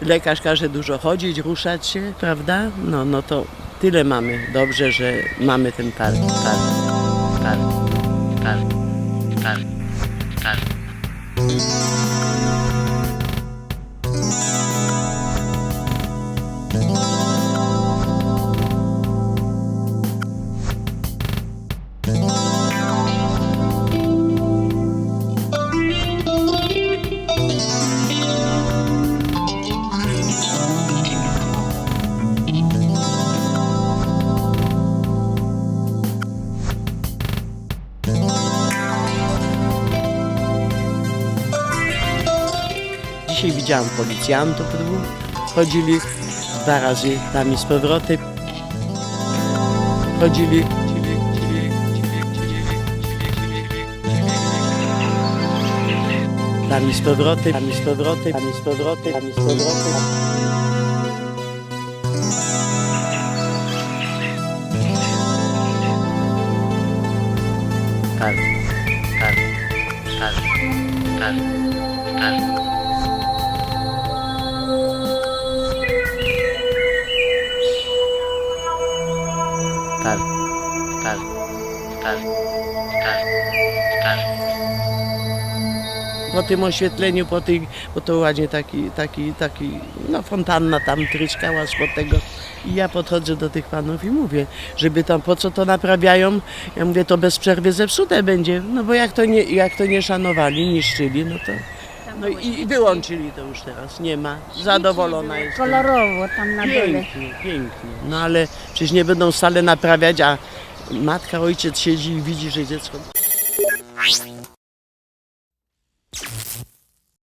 lekarz każe dużo chodzić, ruszać się, prawda? No, no to tyle mamy. Dobrze, że mamy ten park, park, park, park, park, park. Dzisiaj widziałam policjantów dwóch. Chodzili dwa razy tam i z powrotem. Chodzili. Tam i z powrotem, tam i z powrotem, tam i z powrotem, tam i z powrotem. Tak, tak, tak, tak, tak. Tak, tak, tak, tak, tak. Po tym oświetleniu, po, tej, po to ładnie taki, taki, taki, no fontanna tam tryskała spod tego. I ja podchodzę do tych panów i mówię, żeby tam, po co to naprawiają? Ja mówię, to bez przerwy zepsute będzie, no bo jak to nie, jak to nie szanowali, niszczyli, no to... No i, i wyłączyli to już teraz, nie ma. Zadowolona jestem. Kolorowo tam na dole. Pięknie, pięknie. No ale przecież nie będą stale naprawiać, a matka, ojciec siedzi i widzi, że dziecko